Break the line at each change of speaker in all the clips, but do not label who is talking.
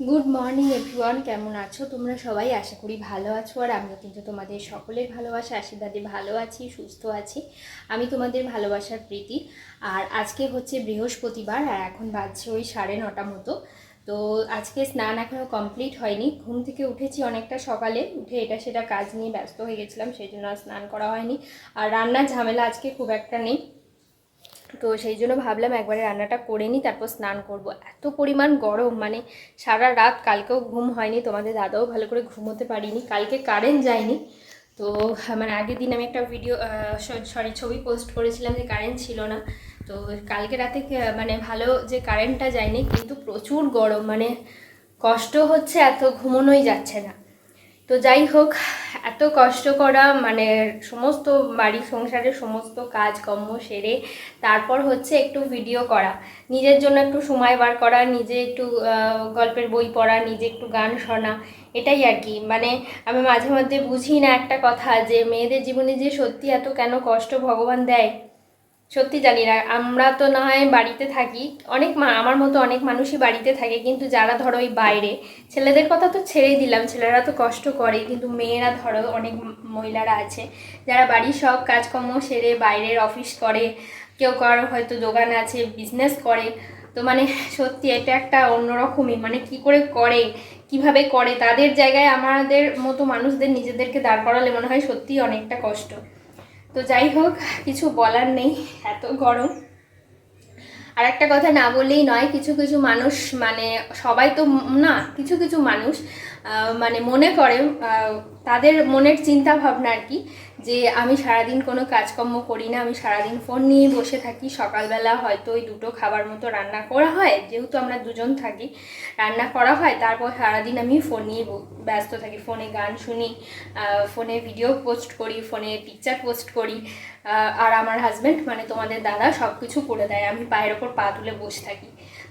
Good morning everyone কেমন আছো? তোমরা সবাই আশা করি ভালো আছো, আর আমিও কিন্তু তোমাদের সকলের ভালোবাসা, আশীর্বাদে ভালো আছি, সুস্থ আছি। আমি তোমাদের ভালোবাসার প্রীতি। আর আজকে হচ্ছে বৃহস্পতিবার, আর এখন বাজছে ওই সাড়ে নটা মতো। তো আজকে স্নান এখনও কমপ্লিট হয়নি। ঘুম থেকে উঠেছি অনেকটা সকালে, উঠে এটা সেটা কাজ নিয়ে ব্যস্ত হয়ে গেছিলাম, সেই জন্য আর স্নান করা হয়নি। আর রান্নার ঝামেলা আজকে খুব একটা নেই। তো সেই জন্য ভাবলাম একবারে রান্নাটা করে নিই, তারপর স্নান করব। এত পরিমাণ গরম মানে সারা রাত কালকেও ঘুম হয়নি, তোমাদের দাদাও ভালো করে ঘুমোতে পারিনি, কালকে কারেন্ট যায়নি। তো মানে আগের দিন আমি একটা ভিডিও সরি ছবি পোস্ট করেছিলাম যে কারেন্ট ছিল না। তো কালকে রাতে মানে ভালো যে কারেন্টটা যায়নি, কিন্তু প্রচুর গরম মানে কষ্ট হচ্ছে, এত ঘুমোনোই যাচ্ছে না। তো যাই হোক, এত কষ্ট করা মানে সমস্ত বাড়ি সংসারের সমস্ত কাজকর্ম সেরে তারপর হচ্ছে একটু ভিডিও করা। নিজের জন্য একটু সময় বার করা, নিজে একটু গল্পের বই পড়া, নিজে একটু গান শোনা, এটাই আর কি। মানে আমি মাঝে মধ্যে বুঝি না একটা কথা যে, মেয়েদের জীবনে যে সত্যি এত কেন কষ্ট ভগবান দেয়? সত্যি জানি না, আমরা তো না হয় বাড়িতে থাকি। অনেক মা, আমার মতো অনেক মানুষই বাড়িতে থাকে, কিন্তু যারা ধরো ওই বাইরে, ছেলেদের কথা তো ছেড়েই দিলাম, ছেলেরা তো কষ্ট করে, কিন্তু মেয়েরা ধরো অনেক মহিলারা আছে, যারা বাড়ির সব কাজকর্ম সেরে বাইরের অফিস করে, কেউ কারও হয়তো দোকান আছে বিজনেস করে, তো মানে সত্যি এটা একটা অন্যরকমই মানে কি করে করে, কীভাবে করে, তাদের জায়গায় আমাদের মতো মানুষদের নিজেদেরকে দাঁড় করালে মনে হয় সত্যিই অনেকটা কষ্ট। তো যাই হোক, কিছু বলার নেই, এত গরম। আর একটা কথা না বললেই নয়, কিছু কিছু মানুষ মানে সবাই তো না, কিছু কিছু মানুষ মানে মনে করে তাদের মনের চিন্তা ভাবনা আর কি। যে আমি সারাদিন কোনো কাজকর্ম করি না, আমি সারাদিন ফোন নিয়ে বসে থাকি। সকালবেলা হয়তো ওই দুটো খাবার মতো রান্না করা হয়, যেহেতু আমরা দুজন থাকি, রান্না করা হয়। তারপর সারাদিন আমি ফোন নিয়ে ব্যস্ত থাকি। ফোনে গান শুনি ফোনে ভিডিও পোস্ট করি, ফোনে পিকচার পোস্ট করি। আর আমার হাজব্যান্ড মানে তোমাদের দাদা সব কিছু করে দেয়। আমি পায়ের ওপর পা তুলে বসে থাকি।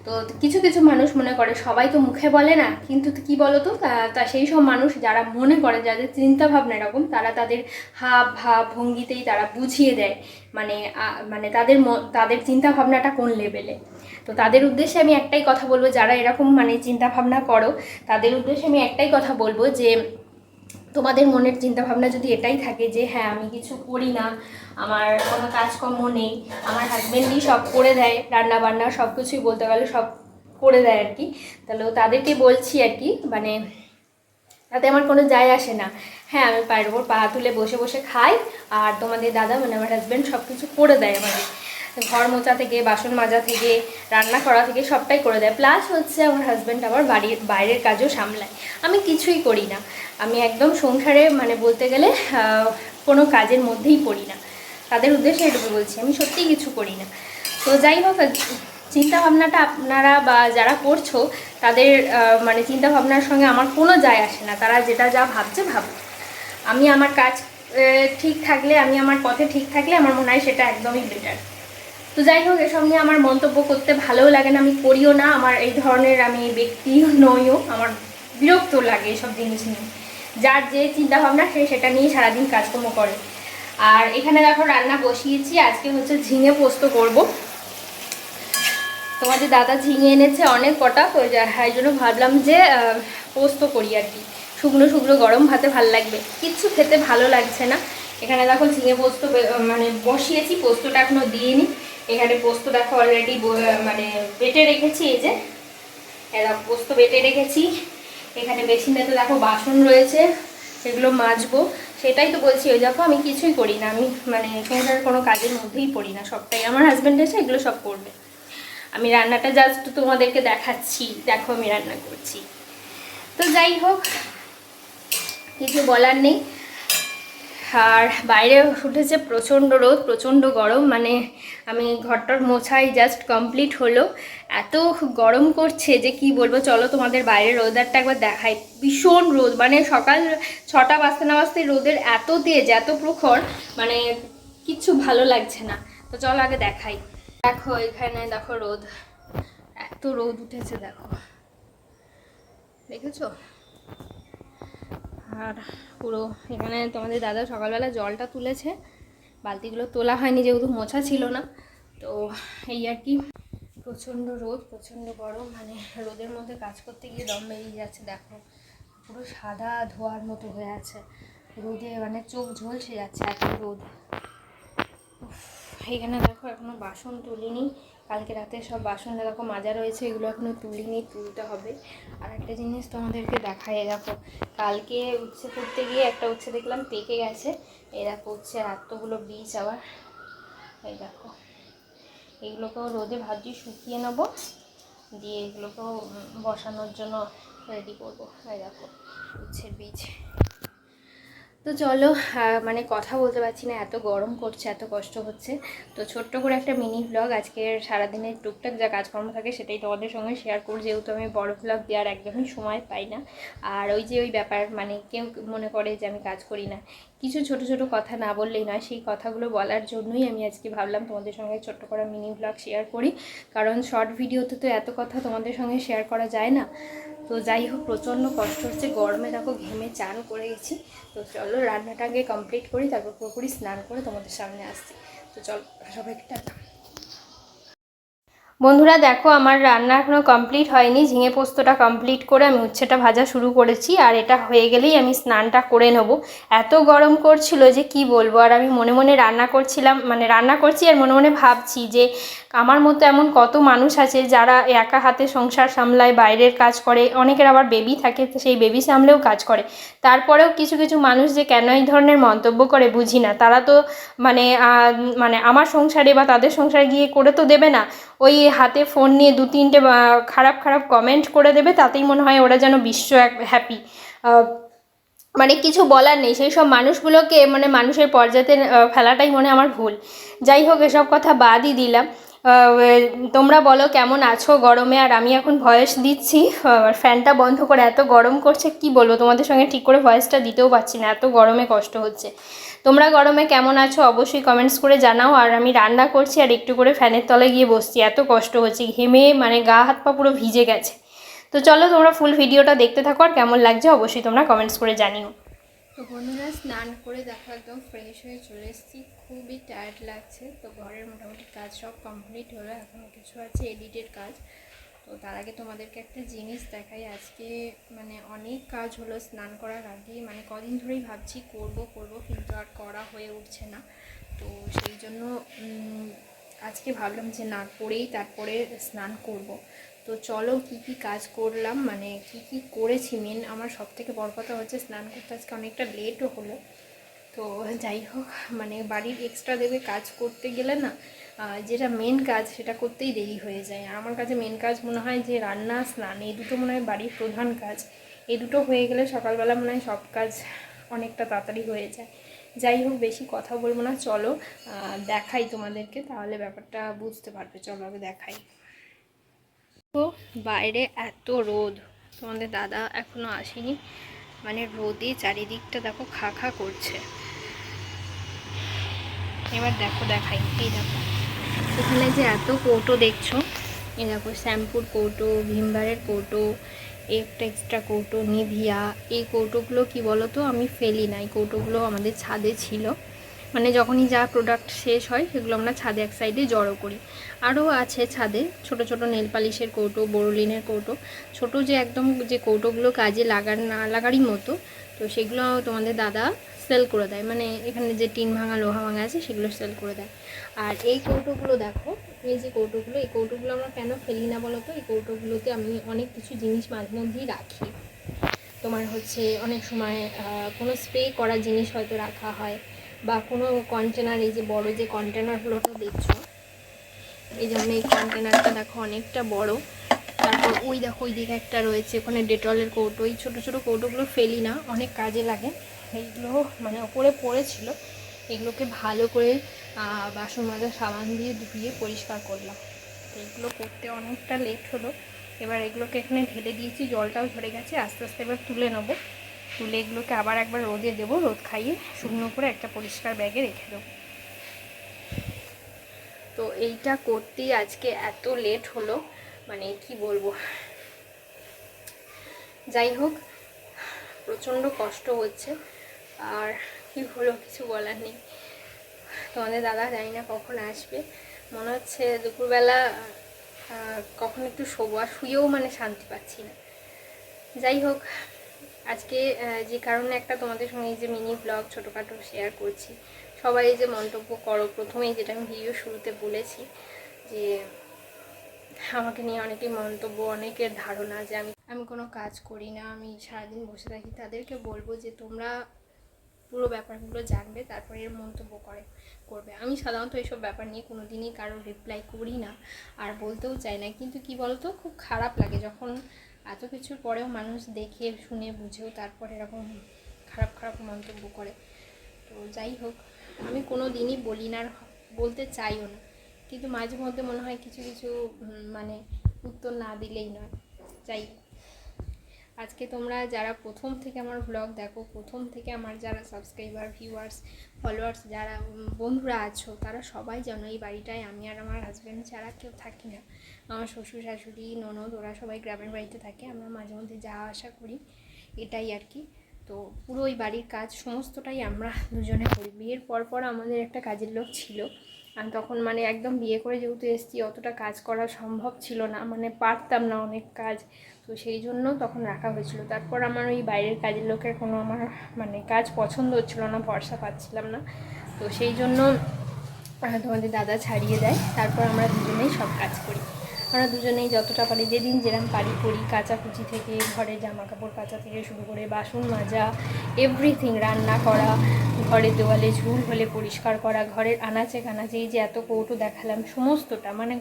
তো কিছু কিছু মানুষ মনে করে, সবাই তো মুখে বলে না, কিন্তু কি বলো তো, তা- সেই সব মানুষ যারা মনে করে, যাদের চিন্তা ভাবনা এরকম, তারা তাদের হাব ভাব ভঙ্গিতেই তারা বুঝিয়ে দেয় মানে মানে তাদের তাদের চিন্তা ভাবনাটা কোন লেভেলে। তো তাদের উদ্দেশ্যে আমি একটাই কথা বলব, যারা এরকম মানে চিন্তা ভাবনা করো, তাদের উদ্দেশ্যে আমি একটাই কথা বলব যে তোমাদের মনের চিন্তা ভাবনা যদি এটাই থাকে যে হ্যাঁ আমি কিছু করি না, আমার কোনো কাজকর্ম নেই, আমার হাজব্যান্ডই সব করে দেয় রান্না বান্না সব কিছুই বলতে গেলে সব করে দেয় আর কি, তাহলে তাদেরকে বলছি আর কি মানে তাতে আমার কোনো যায় আসে না। হ্যাঁ আমি পায়ের ওপর পা তুলে বসে বসে খাই, আর তোমাদের দাদা মানে আমার হাজব্যান্ড সব কিছু করে দেয় আমাদের। ঘর মোচা থেকে, বাসন মাজা থেকে, রান্না করা থেকে সবটাই করে দেয়। প্লাস হচ্ছে আমার হাজব্যান্ড আবার বাড়ির বাইরের কাজও সামলায়। আমি কিছুই করি না। আমি একদম সংসারে মানে বলতে গেলে কোনো কাজের মধ্যেই পড়ি না। তাদের উদ্দেশ্যে এটুকু বলছি, আমি সত্যিই কিছু করি না। তো যাই হোক চিন্তা ভাবনাটা আপনারা বা যারা করছ, তাদের মানে চিন্তা ভাবনার সঙ্গে আমার কোনো যায় আসে না। তারা যেটা যা ভাবছে, ভাবুক। আমি আমার কাজ ঠিক থাকলে, আমি আমার পথে ঠিক থাকলে, আমার মনে হয় সেটা একদমই বেটার তো যাই হোক, এসব নিয়ে আমার মন্তব্য করতে ভালোও লাগে না, আমি করিও না, আমার এই ধরনের আমি ব্যক্তি নইও, আমার বিরক্ত লাগে এসব জিনিস নিয়ে। যার যে চিন্তা ভাবনা সে সেটা নিয়ে সারাদিন কাজকর্ম করে। আর এখানে দেখো, রান্না বসিয়েছি, আজকে হচ্ছে ঝিঙে পোস্ত করব। তোমাদের দাদা ঝিঙে এনেছে অনেক কটা, তো এই জন্য ভাবলাম যে পোস্ত করি আর কি। শুকনো শুকনো গরম ভাতে ভালো লাগবে। কিচ্ছু খেতে ভালো লাগছে না। এখানে দেখো ঝিঙে পোস্ত মানে বসিয়েছি, পোস্তটা এখনও দিইনি। এখানে পোস্ত দেখো অলরেডি মানে বেটে রেখেছি, এই যে। এরা পোস্ত বেটে রেখেছি। এখানে বেসিনেতে দেখো বাসন রয়েছে, সেগুলো মাজবো। সেটাই তো বলছি, ওই দেখো আমি কিছুই করি না। আমি মানে সংসারের কোনো কাজের মধ্যেই পড়ি না সবটাই। আমার হাজব্যান্ড এসে এগুলো সব করবে। আমি রান্নাটা জাস্ট তোমাদেরকে দেখাচ্ছি। দেখো আমি রান্না করছি। তো যাই হোক, কিছু বলার নেই। আর বাইরে উঠেছে প্রচণ্ড রোদ, প্রচণ্ড গরম মানে আমি ঘরটার মোছাই জাস্ট কমপ্লিট হলো। এত গরম করছে যে কি বলব, চলো তোমাদের বাইরের রোদারটা একবার দেখাই। ভীষণ রোদ মানে সকাল ছটা বাজতে না বাজতে রোদের এত তেজ, এত প্রখর মানে কিচ্ছু ভালো লাগছে না। তো চলো আগে দেখাই। দেখো এখানে দেখো রোদ, এত রোদ উঠেছে দেখো। দেখেছ? আর পুরো এখানে তোমাদের দাদা সকালবেলা জলটা তুলেছে। বালতিগুলো তোলা হয়নি যেহেতু মোছা ছিল না। তো এই আর কি, প্রচণ্ড রোদ, প্রচণ্ড গরম মানে রোদের মধ্যে কাজ করতে গিয়ে দম বেরিয়ে যাচ্ছে, দেখো। পুরো সাদা ধোয়ার মতো হয়ে আছে। রোদে মানে চোখ ঝলসে যাচ্ছে, এত রোদ। এখানে দেখো এখনও বাসন তুলিনি। কালকে রাতে সব বাসন দেখো মাজা রয়েছে, এগুলো এখনও তুলিনি, তুলতে হবে। আর একটা জিনিস তোমাদেরকে দেখাই দেখো, কালকে উচ্ছে করতে গিয়ে একটা উচ্ছে দেখলাম পেকে গেছে। এই দেখো উচ্ছে এতগুলো বীজ আবার। এই দেখো, এগুলোকেও রোদে ভাজি শুকিয়ে নেব, দিয়ে এগুলোকেও বসানোর জন্য রেডি করব। এই দেখো, উচ্ছের বীজ। তো চলো মানে কথা বলতে পারছি না, এত গরম করছে, এত কষ্ট হচ্ছে। তো ছোট্ট করে একটা মিনি ব্লগ আজকের সারাদিনের টুকটাক যা কাজকর্ম থাকে সেটাই তোমাদের সঙ্গে শেয়ার করি যেহেতু আমি বড় ব্লগ দেওয়ার একদমই সময় পাই না। আর ওই যে ওই ব্যাপার মানে কেউ মনে করে যে আমি কাজ করি না। কিছু ছোট ছোট কথা না বললেই নয়, সেই কথাগুলো বলার জন্যই আমি আজকে ভাবলাম তোমাদের সঙ্গে ছোট্ট করে মিনি ব্লগ শেয়ার করি। কারণ শর্ট ভিডিওতে তো এত কথা তোমাদের সঙ্গে শেয়ার করা যায় না। তো যাই হোক, প্রচণ্ড কষ্ট হচ্ছে, গরমে দেখো ঘেমে চান করে গেছি। তো চলো রান্নাটা আগে কমপ্লিট করি, তারপর পুরোপুরি স্নান করে তোমাদের সামনে আসছি। তো চলো, সবাইকে টাটা। বন্ধুরা দেখো, আমার রান্না এখনও কমপ্লিট হয়নি। ঝিঙে পোস্তটা কমপ্লিট করে আমি উচ্ছেটা ভাজা শুরু করেছি আর এটা হয়ে গেলেই আমি স্নানটা করে নেব। এত গরম করছিল যে কি বলব? আর আমি মনে মনে রান্না করছিলাম মানে রান্না করছি আর মনে মনে ভাবছি যে আমার মতো এমন কত মানুষ আছে যারা একা হাতে সংসার সামলায়, বাইরের কাজ করে, অনেকের আবার বেবি থাকে, সেই বেবি সামলেও কাজ করে। তারপরেও কিছু কিছু মানুষ যে কেন এই ধরনের মন্তব্য করে বুঝি না। তারা তো মানে মানে আমার সংসারে বা তাদের সংসারে গিয়ে করে তো দেবে না। ওই হাতে ফোন নিয়ে দু তিনটে খারাপ খারাপ কমেন্ট করে দেবে, তাতেই মনে হয় ওরা যেন বিশ্ব এক হ্যাপি মানে কিছু বলার নেই, সেই সব মানুষগুলোকে মানে মানুষের পর্যাতে ফেলাটাই মনে আমার ভুল। যাই হোক, এসব কথা বাদই দিলাম। তোমরা বলো কেমন আছো গরমে? আর আমি এখন ভয়েস দিচ্ছি। ফ্যানটা বন্ধ করে এত গরম করছে, কি বলব? তোমাদের সঙ্গে ঠিক করে ভয়েসটা দিতেও পারছি না, এত গরমে কষ্ট হচ্ছে। তোমরা গরমে কেমন আছো অবশ্যই কমেন্টস করে জানাও। আর আমি রান্না করছি আর একটু করে ফ্যানের তলায় গিয়ে বসছি। এত কষ্ট হচ্ছে, ঘেমে মানে গা হাত পা পুরো ভিজে গেছে। তো চলো তোমরা ফুল ভিডিওটা দেখতে থাকো আর কেমন লাগছে অবশ্যই তোমরা কমেন্টস করে জানিও। তো বন্ধুরা, স্নান করে দেখো একদম ফ্রেশ হয়ে চলে এসেছি। খুবই টায়ার্ড লাগছে। তো ঘরের মোটামুটি কাজ সব কমপ্লিট হলো। এখনও কিছু আছে এডিটের কাজ। তো তার আগে তোমাদেরকে একটা জিনিস দেখাই। আজকে মানে অনেক কাজ হলো স্নান করার আগে। মানে কদিন ধরেই ভাবছি করব করব কিন্তু আর করা হয়ে উঠছে না। তো সেই জন্য আজকে ভাবলাম যে না করেই তারপরে স্নান করব। তো চলো কি কি কাজ করলাম মানে কি কি করেছি? মেন আমার সব থেকে বড় কথা হচ্ছে স্নান করতে আজকে অনেকটা লেটও হলো। তো যাই হোক মানে বাড়ির এক্সট্রা দেবে কাজ করতে গেলে না যেটা মেন কাজ সেটা করতেই দেরি হয়ে যায়। আমার কাছে মেন কাজ মনে হয় যে রান্না, স্নান, এই দুটো মনে হয় বাড়ির প্রধান কাজ। এই দুটো হয়ে গেলে সকালবেলা মনে হয় সব কাজ অনেকটা তাড়াতাড়ি হয়ে যায়। যাই হোক, বেশি কথা বলব না, চলো দেখাই তোমাদেরকে, তাহলে ব্যাপারটা বুঝতে পারবে। চলো আগে দেখাই। তো বাইরে এত রোদ, তোমাদের দাদা এখনও আসেনি। মানে রোদে চারিদিকটা দেখো খা খা করছে। এবার দেখো, দেখাই। এই দেখো। এখানে যে এত কৌটো দেখছ, এই দেখো, শ্যাম্পুর কৌটো, ভিমবারের কৌটো, একটা এক্সট্রা কৌটো, নিভিয়া, এই কৌটোগুলো কি বলো তো আমি ফেলি না। এই কৌটোগুলো আমাদের ছাদে ছিল। মানে যখনই যা প্রোডাক্ট শেষ হয়, সেগুলো আমরা ছাদে এক সাইডে জড়ো করি। আরও আছে ছাদে ছোট ছোট নেল পালিশের কৌটো বোরোলিনের কৌটো। ছোট যে একদম যে কৌটোগুলো কাজে লাগার না লাগারই মতো। তো সেগুলো তোমাদের দাদা সেল করে দেয়। মানে এখানে যে টিন ভাঙা, লোহা ভাঙা আছে, সেগুলো সেল করে দেয়। আর এই কৌটোগুলো দেখো, এই যে কৌটোগুলো, এই কৌটোগুলো আমরা কেন ফেলি না বলো তো এই কৌটোগুলোতে আমি অনেক কিছু জিনিস মাঝে মধ্যেই রাখি। তোমার হচ্ছে অনেক সময় কোনো স্প্রে করা জিনিস হয়তো রাখা হয় বা কোনো কন্টেনার এই যে বড় যে কন্টেনারগুলোটা দেখছ? এই যেমন এই কন্টেনারটা দেখো অনেকটা বড়। তারপর ওই দেখো ওই দিকে একটা রয়েছে, ওখানে ডেটলের কৌটো। এই ছোটো ছোটো কৌটোগুলো ফেলি না, অনেক কাজে লাগে। এইগুলো মানে ওপরে পড়েছিল, এগুলোকে ভালো করে বাসন মাজার সাবান দিয়ে ধুয়ে পরিষ্কার করলাম। তো এগুলো করতে অনেকটা লেট হলো। এবার এগুলোকে এখানে ঢেলে দিয়েছি, জলটাও ঝরে গেছে, আস্তে আস্তে এবার তুলে নেব। তুলে এগুলোকে আবার একবার রোদে দেবো, রোদ খাইয়ে শুকনো করে একটা পরিষ্কার ব্যাগে রেখে দেবো। তো এইটা করতেই আজকে এত লেট হলো মানে কি বলব? যাই হোক, প্রচণ্ড কষ্ট হচ্ছে। আর কি হলো কিছু বলার নেই। তোমাদের দাদা জানি না কখন আসবে। মনে হচ্ছে দুপুরবেলা কখন একটু শোবো। আর শুয়েও মানে শান্তি পাচ্ছি না। যাই হোক, আজকে যে কারণে একটা তোমাদের সঙ্গে যে মিনি ব্লগ ছোটোখাটো শেয়ার করছি। সবাই যে মন্তব্য করো। প্রথমেই যেটা আমি ভিডিও শুরুতে বলেছি যে, আমাকে নিয়ে অনেকেই মন্তব্য, অনেকের ধারণা যে আমি আমি কোনো কাজ করি না, আমি সারাদিন বসে থাকি। তাদেরকে বলব যে তোমরা পুরো ব্যাপারগুলো জানবে, তারপরে এর মন্তব্য করে, করবে। আমি সাধারণত এইসব ব্যাপার নিয়ে কোনো দিনই কারোর রিপ্লাই করি না আর বলতেও চাই না। কিন্তু কি বলতো, খুব খারাপ লাগে যখন এত কিছুর পরেও মানুষ দেখে, শুনে, বুঝেও তারপর এরকম খারাপ খারাপ মন্তব্য করে। তো যাই হোক, আমি কোনো দিনই বলি না আর বলতে চাইও না। কিন্তু মাঝে মধ্যে মনে হয় কিছু কিছু মানে উত্তর না দিলেই নয়। যাই। আজকে তোমরা যারা প্রথম থেকে আমার ব্লগ দেখো, প্রথম থেকে আমার যারা সাবস্ক্রাইবার ভিউয়ার্স ফলোয়ার্স যারা বন্ধুরা আছো, তারা সবাই জানো এই বাড়িটায় আমি আর আমার হাজব্যান্ড ছাড়া কেউ থাকি না। আমার শ্বশুর, শাশুড়ি, ননদ ওরা সবাই গ্রামের বাড়িতে থাকে, আমরা মাঝে মধ্যে যাওয়া আসা করি, এটাই আর কি। তো পুরো ওই বাড়ির কাজ সমস্তটাই আমরা দুজনে করি। বিয়ের পর পর আমাদের একটা কাজের লোক ছিল। আমি তখন মানে একদম বিয়ে করে যেহেতু এসেছি, অতটা কাজ করা সম্ভব ছিল না। মানে পারতাম না অনেক কাজ। তো সেই জন্য তখন রাখা হয়েছিল। তারপর আমার ওই বাইরের কাজের লোকের কোনো আমার মানে কাজ পছন্দ হচ্ছিল না, ভরসা পাচ্ছিলাম না। তো সেই জন্য তোমাদের দাদা ছাড়িয়ে দেয়। তারপর আমরা দুজনেই সব কাজ করি। আমরা দুজনেই যতটা পারি, যেদিন যেরকম পারি করি, কাচাকুচি থেকে ঘরে জামা কাপড় কাচা থেকে শুরু করে বাসন মাজা এভরিথিং রান্না করা, ঘরের দেওয়ালে ঝুল হলে পরিষ্কার করা, ঘরের আনাচে কানাচে এই যে এত কৌটো দেখালাম, সমস্তটা মানে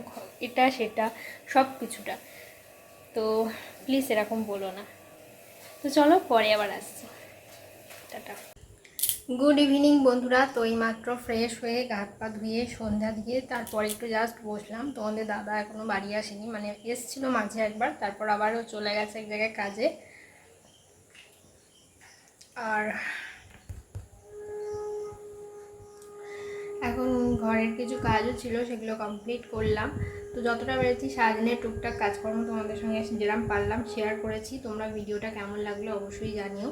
এটা, সেটা সব কিছুটা তো প্লিজ এরকম বলো না। তো চলো পরে আবার আসছি। টাটা। গুড ইভিনিং বন্ধুরা। তো মাত্র ফ্রেশ হয়ে গাত পা ধুয়ে সন্ধ্যা দিয়ে তারপর একটু জাস্ট বসলাম। তোমাদের দাদা এখনও বাড়ি আসেনি মানে এসছিল মাঝে একবার, তারপর আবারও চলে গেছে এক জায়গায় কাজে। আর এখন ঘরের কিছু কাজও ছিল, সেগুলো কমপ্লিট করলাম। তো যতটা পেরেছি সারাদিনের টুকটাক কাজকর্ম তোমাদের সঙ্গে যেরকম পারলাম শেয়ার করেছি। তোমরা ভিডিওটা কেমন লাগল অবশ্যই জানিও।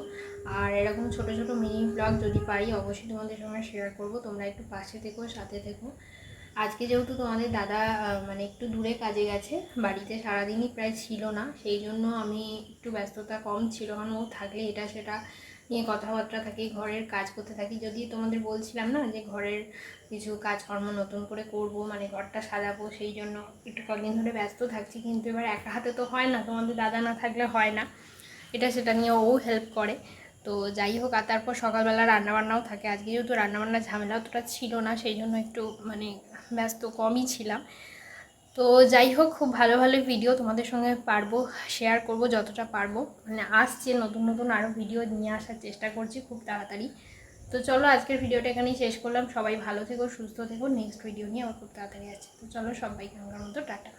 আর এরকম ছোট ছোট মিনি ব্লগ যদি পারি, অবশ্যই তোমাদের সঙ্গে শেয়ার করব। তোমরা একটু পাশে থেকো, সাথে থেকো। আজকে যেহেতু তোমাদের দাদা মানে একটু দূরে কাজে গেছে, বাড়িতে সারাদিনই প্রায় ছিল না, সেই জন্য আমি একটু ব্যস্ততা কম ছিল, কারণ ও থাকলে এটা সেটা নিয়ে কথাবার্তা থাকি, ঘরের কাজ করতে থাকি। যদি তোমাদের বলছিলাম না যে ঘরের কিছু কাজকর্ম নতুন করে করব মানে ঘরটা সাজাবো, সেই জন্য একটু কদিন ধরে ব্যস্ত থাকছি, কিন্তু এবার একা হাতে তো হয় না, তোমাদের দাদা না থাকলে হয় না। এটা সেটা নিয়ে ও হেল্প করে। তো যাই হোক, আর তারপর সকালবেলা রান্নাবান্নাও থাকে। আজকে যেহেতু রান্নাবান্নার ঝামেলা অতটা ছিল না, সেই জন্য একটু মানে ব্যস্ত কমই ছিলাম। তো যাই হোক, খুব ভালো ভালো ভিডিও তোমাদের সঙ্গে পারব শেয়ার করব, যতটা পারব। মানে আসছে, নতুন নতুন আরও ভিডিও নিয়ে আসার চেষ্টা করছি খুব তাড়াতাড়ি। তো চলো, আজকের ভিডিওটা এখানেই শেষ করলাম। সবাই ভালো থেকো, সুস্থ থেকো। নেক্সট ভিডিও নিয়ে আমার খুব তাড়াতাড়ি আছে তো চলো, সবাইকে আমার মতো টাটা।